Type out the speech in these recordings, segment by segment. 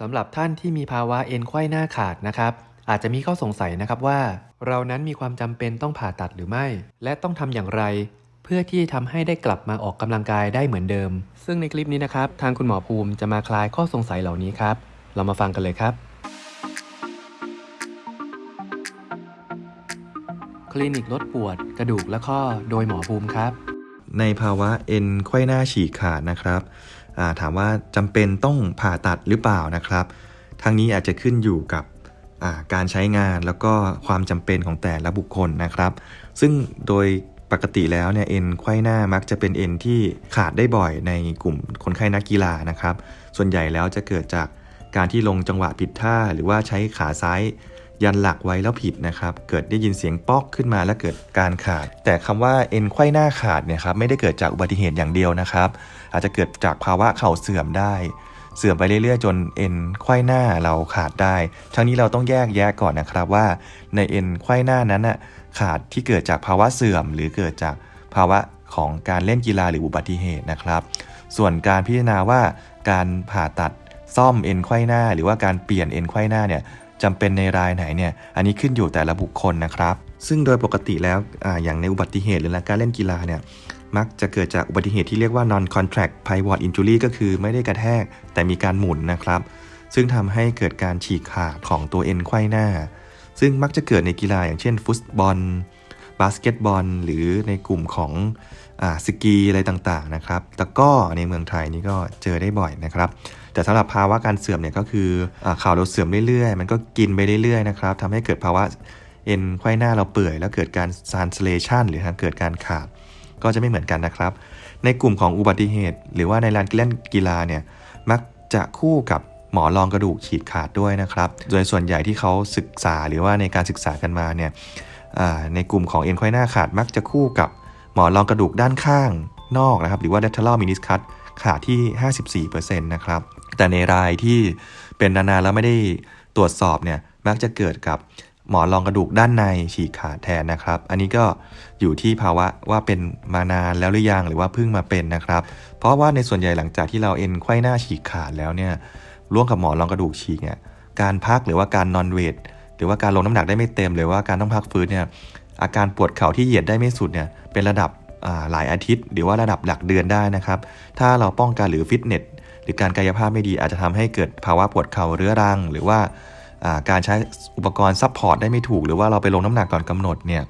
สำหรับท่านที่มีภาวะเอ็นไขว้หน้าขาดนะครับ อาจจะมีข้อสงสัยนะครับว่า เรานั้นมีความจำเป็นต้องผ่าตัดหรือไม่ และต้องทำอย่างไร เพื่อที่ทำให้ได้กลับมาออกกำลังกายได้เหมือนเดิม ซึ่งในคลิปนี้นะครับ ทางคุณหมอภูมิจะมาคลายข้อสงสัยเหล่านี้ครับ เรามาฟังกันเลยครับคลินิกลดปวดกระดูกและข้อโดยหมอภูมิครับ ในภาวะเอ็นไขว้หน้าฉีกขาดนะครับ ถามว่าจำเป็นต้องผ่าตัดหรือเปล่านะครับทางนี้อาจจะขึ้นอยู่กับการใช้งานแล้วก็ความจำเป็นของแต่ละบุคคลนะครับ ซึ่งโดยปกติแล้วเนี่ยเอ็นไขว้หน้ามักจะเป็นเอ็นที่ขาดได้บ่อยในกลุ่มคนไข้นักกีฬานะครับ ส่วนใหญ่แล้วจะเกิดจากการที่ลงจังหวะผิดท่า หรือว่าใช้ขาซ้าย ยันหลักไว้แล้วผิดนะครับ เกิดได้ยินเสียงป๊อกขึ้นมาแล้วเกิดการขาด แต่คำว่าเอ็นไขว้หน้าขาดเนี่ยครับไม่ได้เกิดจากอุบัติเหตุอย่างเดียวนะครับ อาจจะเกิดจากภาวะเข่าเสื่อมได้ เสื่อมไปเรื่อยๆ จนเอ็นไขว้หน้าเราขาดได้ทั้งนี้เราต้องแยกแยะก่อนนะครับว่า ในเอ็นไขว้หน้านั้นน่ะขาดที่เกิดจากภาวะเสื่อม หรือเกิดจากภาวะของการเล่นกีฬาหรืออุบัติเหตุนะครับ ส่วนการพิจารณาว่าการผ่าตัดซ่อมเอ็นไขว้หน้า หรือว่าการเปลี่ยนเอ็นไขว้หน้าเนี่ย จำเป็นในรายไหนเนี่ยอันนี้ขึ้นอยู่แต่ละบุคคลนะครับ ซึ่งโดยปกติแล้วออย่างในอุบัติเหตุหรือการเล่นกีฬาเนี่ยมักจะเกิดจากอุบัติเหตุที่เรียกว่า non contact pivot injury ก็คือไม่ได้กระแทกแต่มีการหมุนนะครับ ซึ่งทำให้เกิดการฉีกขาดของตัวเอ็นไขว้หน้า ซึ่งมักจะเกิดในกีฬาอย่างเช่นฟุตบอลบาสเกตบอล หรือในกลุ่มของอสกีอะไรต่างๆนะครับแต่ก็ในเมืองไทยนี่ก็เจอได้บ่อยนะครับ แต่สำหรับภาวะการเสื่อมเนี่ยก็คืออข่าวเราเสื่อมเรื่อยๆ มันก็กินไปเรื่อยๆนะครับทำให้เกิดภาวะเอ็นไขว้หน้าเราเปื่อย แล้วเกิดการ translation หรือการเกิดการขาด ก็จะไม่เหมือนกันนะครับ ในกลุ่มของอุบัติเหตุ หรือว่าในลานเล่นกีฬาเนี่ยมักจะคู่กับหมอรองกระดูกฉีกขาดด้วยนะครับ โดยส่วนใหญ่ที่เขาศึกษาหรือว่าในการศึกษากันมาเนี่ยในกลุ่มของเอ็นไขว้หน้าขาดมักจะคู่กับหมอนรองกระดูกด้านข้างนอกนะครับ หรือว่า lateral meniscus ขาดที่ 54%นะครับ แต่ในรายที่เป็นนานๆแล้วไม่ได้ตรวจสอบเนี่ยมักจะเกิดกับหมอนรองกระดูกด้านในฉีกขาดแทนนะครับ อันนี้ก็อยู่ที่ภาวะว่าเป็นมานานแล้วหรือยังหรือว่าเพิ่งมาเป็นนะครับ เพราะว่าในส่วนใหญ่หลังจากที่เราเอ็นไขว้หน้าฉีกขาดแล้วเนี่ยร่วมกับหมอนรองกระดูกฉีกเนี่ยการพักหรือว่าการนอนเวทหรือว่าการลงน้ำหนักได้ไม่เต็ม หรือว่าการต้องพักฟื้นเนี่ยอาการปวดเข่าที่เหยียดได้ไม่สุดเนี่ยเป็นระดับหลายอาทิตย์ หรือว่าระดับหลักเดือนได้นะครับ ถ้าเราป้องกันหรือฟิตเนส หรือการกายภาพไม่ดีอาจจะทำให้เกิดภาวะปวดเข่าเรื้อรัง หรือว่าการใช้อุปกรณ์ซัพพอร์ตได้ไม่ถูก หรือว่าเราไปลงน้ำหนักก่อนกำหนดเนี่ย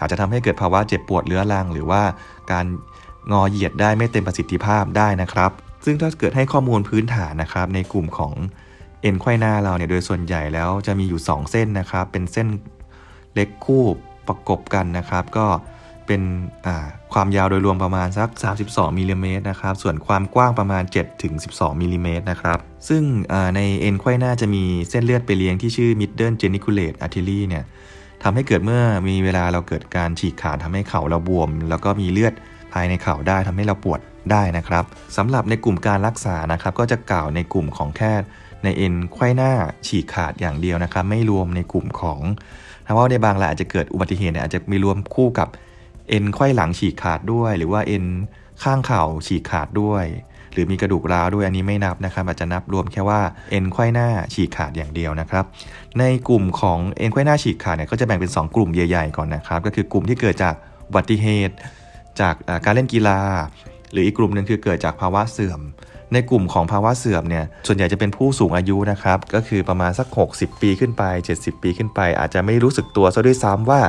อาจจะทำให้เกิดภาวะเจ็บปวดเรื้อรัง หรือว่าการงอเหยียดได้ไม่เต็มประสิทธิภาพได้นะครับ ซึ่งถ้าเกิดให้ข้อมูลพื้นฐานนะครับ ในกลุ่มของเอ็นไขว้หน้าเราเนี่ยโดยส่วนใหญ่แล้วจะมีอยู่ 2 เส้นนะครับ เป็นเส้นเล็กคู่ประกบกันนะครับ ก็ เป็นความยาวโดยรวมประมาณสัก 32มิลลิเมตรนะครับ ส่วนความกว้างประมาณ7ถึง12มิลลิเมตรนะครับ ซึ่งในเอ็นไขว้หน้าจะมีเส้นเลือดไปเลี้ยงที่ชื่อ middle geniculate artery เนี่ยทำให้เกิดเมื่อมีเวลาเราเกิดการฉีกขาดทำให้เข่าเราบวม แล้วก็มีเลือดภายในเข่าได้ทำให้เราปวดได้นะครับสำหรับในกลุ่มการรักษานะครับก็จะกล่าวในกลุ่มของแค่ในเอ็นไขว้หน้าฉีกขาดอย่างเดียวนะครับ ไม่รวมในกลุ่มของถ้าะว่าในบางรายอาจจะเกิดอุบัติเหตุอาจจะมีรวมคู่กับ เอ็นไขว้หลังฉีกขาดด้วย หรือว่าเอ็นข้างเข่าฉีกขาดด้วย หรือมีกระดูกร้าวด้วยอันนี้ไม่นับนะครับ อาจจะนับรวมแค่ว่าเอ็นไขว้หน้าฉีกขาดอย่างเดียวนะครับ ในกลุ่มของเอ็นไขว้หน้าฉีกขาดเนี่ยก็จะแบ่งเป็น 2 กลุ่มใหญ่ๆก่อนนะครับ ก็คือกลุ่มที่เกิดจากอุบัติเหตุ จากการเล่นกีฬา หรืออีกกลุ่มหนึ่งคือเกิดจากภาวะเสื่อมในกลุ่มของภาวะเสื่อมเนี่ยส่วนใหญ่จะเป็นผู้สูงอายุนะครับ ก็คือประมาณสัก 60 ปีขึ้นไป 70 ปีขึ้นไป อาจจะไม่รู้สึกตัวซะด้วยซ้ำว่า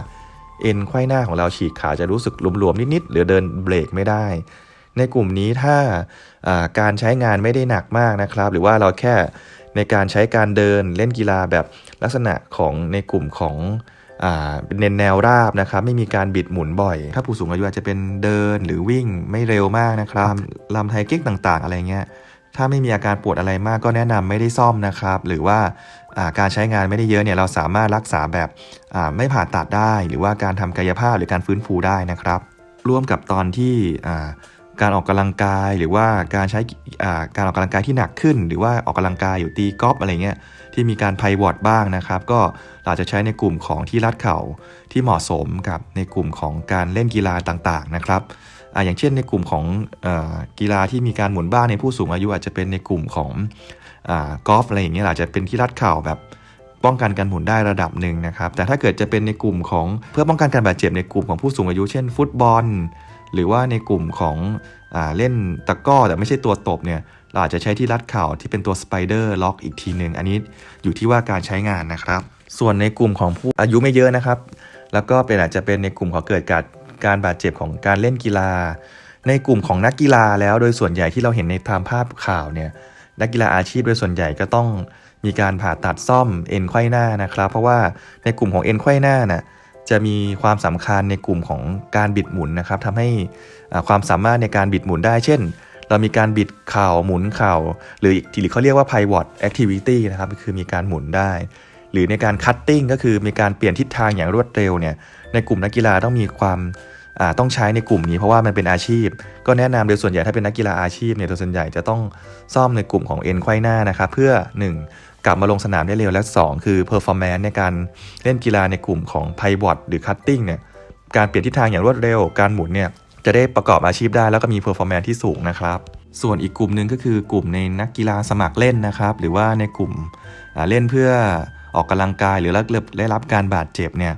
เอ็นไขว้หน้าของเราฉีกขาจะรู้สึกหลวมๆนิดๆหรือเดินเบรกไม่ได้ ในกลุ่มนี้ถ้าการใช้งานไม่ได้หนักมากนะครับ หรือว่าเราแค่ในการใช้การเดินเล่นกีฬาแบบลักษณะของในกลุ่มของเน้นแนวราบนะครับ ไม่มีการบิดหมุนบ่อย ถ้าผู้สูงอายุอาจจะเป็นเดินหรือวิ่งไม่เร็วมากนะครับลำไทยเก๊กต่างๆ อะไรเงี้ยถ้าไม่มีอาการปวดอะไรมากก็แนะนำไม่ได้ซ่อมนะครับ หรือว่า การใช้งานไม่ได้เยอะเนี่ยเราสามารถรักษาแบบไม่ผ่าตัดได้ หรือว่าการทำกายภาพหรือการฟื้นฟูได้นะครับ ร่วมกับตอนที่การออกกำลังกายหรือว่าการใช้การออกกำลังกายที่หนักขึ้น หรือว่าออกกำลังกายอยู่ตีกอล์ฟอะไรเงี้ยที่มีการไพวอตบ้างนะครับ ก็เราจะใช้ในกลุ่มของที่รัดเข่าที่เหมาะสมกับในกลุ่มของการเล่นกีฬาต่างๆนะครับ อ่าอย่างเช่นในกลุ่มของอกีฬาที่มีการหมุนบ้านในผู้สูงอายุอาจจะเป็นในกลุ่มของอกอล์ฟอะไรอย่างเงี้ยอาจจะเป็นที่รัดเข่าแบบป้องกันการหมุนได้ระดับหนึ่งนะครับ แต่ถ้าเกิดจะเป็นในกลุ่มของเพื่อป้องกันการบาดเจ็บในกลุ่มของผู้สูงอายุ เช่น ฟุตบอล หรือว่าในกลุ่มของอเล่นตะก้อแต่ไม่ใช่ตัวตบเนี่ยเราอาจจะใช้ที่รัดเข่าที่เป็นตัวสไปเดอร์ล็อกอีกทีหนึ่งอันนี้อยู่ที่ว่าการใช้งานนะครับ ส่วนในกลุ่มของผู้อายุไม่เยอะนะครับ แล้วก็เป็นอาจจะเป็นในกลุ่มของเกิดการ การบาดเจ็บของการเล่นกีฬา ในกลุ่มของนักกีฬาแล้วโดยส่วนใหญ่ที่เราเห็นในตามภาพข่าวเนี่ยนักกีฬาอาชีพโดยส่วนใหญ่ก็ต้องมีการผ่าตัดซ่อมเอ็นไขว้หน้านะครับ เพราะว่าในกลุ่มของเอ็นไขว้หน้าน่ะจะมีความสำคัญในกลุ่มของการบิดหมุนนะครับทำให้อ่าความสามารถในการบิดหมุนได้ เช่น เรามีการบิดเข่าหมุนเข่า หรืออีกที่เขาเรียกว่า pivot activity นะครับก็คือมีการหมุนได้ หรือในการ cutting ก็คือมีการเปลี่ยนทิศทางอย่างรวดเร็วเนี่ย ในกลุ่มนักกีฬาต้องมีความต้องใช้ในกลุ่มนี้เพราะว่ามันเป็นอาชีพ ก็แนะนำโดยส่วนใหญ่ถ้าเป็นนักกีฬาอาชีพเนี่ยโดยส่วนใหญ่จะต้องซ่อมในกลุ่มของเอ็นไขว้หน้านะครับเพื่อ 1. กลับมาลงสนามได้เร็วและ 2 คือ performance ในการเล่นกีฬาในกลุ่มของ pivot หรือ cutting เนี่ยการเปลี่ยนทิศทางอย่างรวดเร็วการหมุนเนี่ยจะได้ประกอบอาชีพได้แล้วก็มี performance ที่สูงนะครับส่วนอีกกลุ่มหนึ่งก็คือกลุ่มในนักกีฬาสมัครเล่นนะครับ หรือว่าในกลุ่มเล่นเพื่อออกกำลังกายหรือได้รับการบาดเจ็บเนี่ย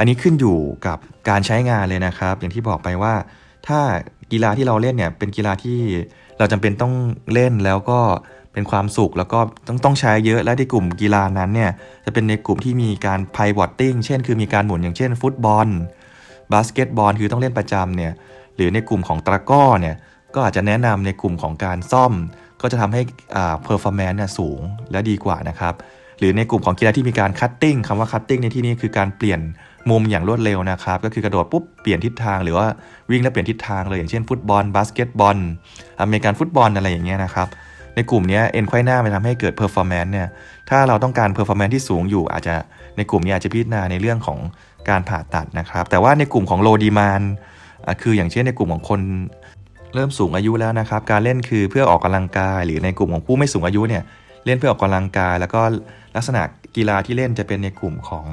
อันนี้ขึ้นอยู่กับการใช้งานเลยนะครับ อย่างที่บอกไปว่า ถ้ากีฬาที่เราเล่นเนี่ยเป็นกีฬาที่เราจำเป็นต้องเล่นแล้วก็เป็นความสุขแล้วก็ต้องต้องใช้เยอะและในกลุ่มกีฬานั้นเนี่ยจะเป็นในกลุ่มที่มีการ pivoting เช่น คือมีการหมุนอย่างเช่น ฟุตบอลบาสเกตบอลคือต้องเล่นประจำเนี่ยหรือในกลุ่มของตะก้อเนี่ยก็อาจจะแนะนำในกลุ่มของการซ่อม ก็จะทำให้อ่า performance เนี่ยสูงและดีกว่านะครับหรือในกลุ่มของกีฬาที่มีการคัตติ้งคำว่าคัตติ้งในที่นี้คือการเปลี่ยน มุมอย่างรวดเร็วนะครับ ก็คือกระโดดปุ๊บเปลี่ยนทิศทางหรือว่าวิ่งแล้วเปลี่ยนทิศทางเลยอย่างเช่นฟุตบอลบาสเกตบอลอเมริกันฟุตบอลอะไรอย่างเงี้ยนะครับในกลุ่มนี้เอ็นไขว้หน้ามันทำให้เกิด performance เนี่ยถ้าเราต้องการ performance ที่สูงอยู่ อาจจะในกลุ่มนี้อาจจะพิจารณาในเรื่องของการผ่าตัดนะครับ แต่ว่าในกลุ่มของ low demand อะคืออย่างเช่นในกลุ่มของคนเริ่มสูงอายุแล้วนะครับ การเล่นคือเพื่อออกกำลังกาย หรือในกลุ่มของผู้ไม่สูงอายุเนี่ยเล่นเพื่อออกกำลังกาย แล้วก็ลักษณะกีฬาที่เล่นจะเป็นในกลุ่มของ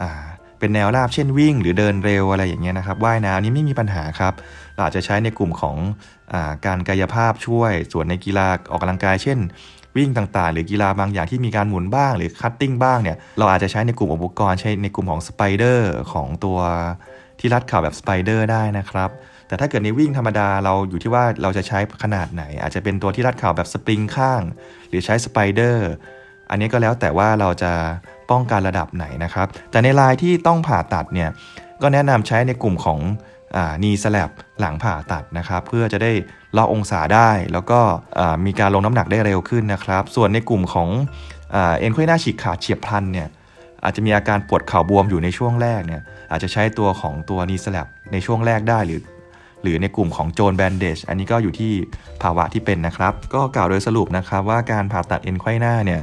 อ่า เป็นแนวราบเช่นวิ่ง หรือเดินเร็วอะไรอย่างเงี้ยนะครับว่ายน้ำนี่ไม่มีปัญหาครับเราอาจจะใช้ในกลุ่มของอการกายภาพช่วย ส่วนในกีฬาออกกำลังกาย เช่น วิ่งต่างๆ หรือกีฬาบางอย่างที่มีการหมุนบ้าง หรือคัตติ้งบ้างเนี่ยเราอาจจะใช้ในกลุ่มอุปกรณ์ใช้ในกลุ่มของสไปเดอร์ของตัวที่รัดเข่าแบบสไปเดอร์ได้นะครับแต่ถ้าเกิดในวิ่งธรรมดาเราอยู่ที่ว่าเราจะใช้ขนาดไหน อาจจะเป็นตัวที่รัดเข่าแบบสปริงข้าง หรือใช้สไปเดอร์ อันนี้ก็แล้วแต่ว่าเราจะป้องกันระดับไหนนะครับ แต่ในรายที่ต้องผ่าตัดเนี่ยก็แนะนำใช้ในกลุ่มของนีสแลบหลังผ่าตัดนะครับ เพื่อจะได้ลอองศาได้ แล้วก็มีการลงน้ำหนักได้เร็วขึ้นนะครับ ส่วนในกลุ่มของอเอ็นไขว้หน้าฉีกขาดเฉียบพลันเนี่ยอาจจะมีอาการปวดเข่าบวมอยู่ในช่วงแรกเนี่ยอาจจะใช้ตัวของตัวนีสแลบในช่วงแรกได้หรือหรือในกลุ่มของโจนแบนเดจอันนี้ก็อยู่ที่ภาวะที่เป็นนะครับ ก็กล่าวโดยสรุปนะครับว่าการผ่าตัดเอ็นไขว้หน้าเนี่ย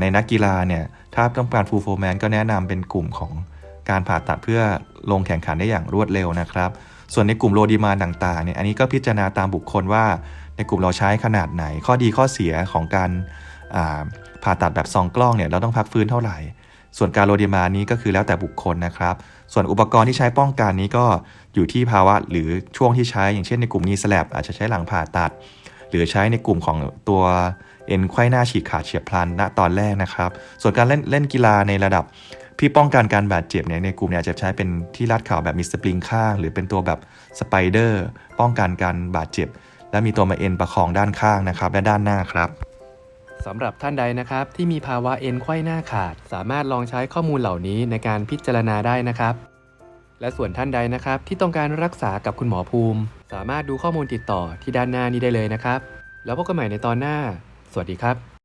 ในนักกีฬาเนี่ยถ้าต้องการฟูลโฟร์แมนก็แนะนำเป็นกลุ่มของการผ่าตัดเพื่อลงแข่งขันได้อย่างรวดเร็วนะครับ ส่วนในกลุ่มโลดีมาต่างๆเนี่ยอันนี้ก็พิจารณาตามบุคคลว่าในกลุ่มเราใช้ขนาดไหน ข้อดีข้อเสียของการาผ่าตัดแบบซองกล้องเนี่ยเราต้องพักฟื้นเท่าไหร่ ส่วนการโลดีมานี้ก็คือแล้วแต่บุคคลนะครับ ส่วนอุปกรณ์ที่ใช้ป้องกันนี้ก็อยู่ที่ภาวะหรือช่วงที่ใช้อย่างเช่นในกลุ่มนีสแลบอาจจะใช้หลังผ่าตัด หรือใช้ในกลุ่มของตัว เอ็นไขว้หน้าฉีกขาดเฉียบพลันณตอนแรกนะครับ ส่วนการเล่นเล่นกีฬาในระดับที่ป้องกันการบาดเจ็บเนี่ยในกลุ่มเนี่ยจะใช้เป็นที่รัดเข่าแบบมีสปริงข้าง หรือเป็นตัวแบบสไปเดอร์ป้องกันการบาดเจ็บ และมีตัวมาเอ็นประคองด้านข้างนะครับและด้านหน้าครับสำหรับท่านใดนะครับที่มีภาวะเอ็นไขว้หน้าขาด สามารถลองใช้ข้อมูลเหล่านี้ในการพิจารณาได้นะครับ และส่วนท่านใดนะครับที่ต้องการรักษากับคุณหมอภูมิ สามารถดูข้อมูลติดต่อที่ด้านหน้านี้ได้เลยนะครับ แล้วพบกันใหม่ในตอนหน้า วัสดีครับ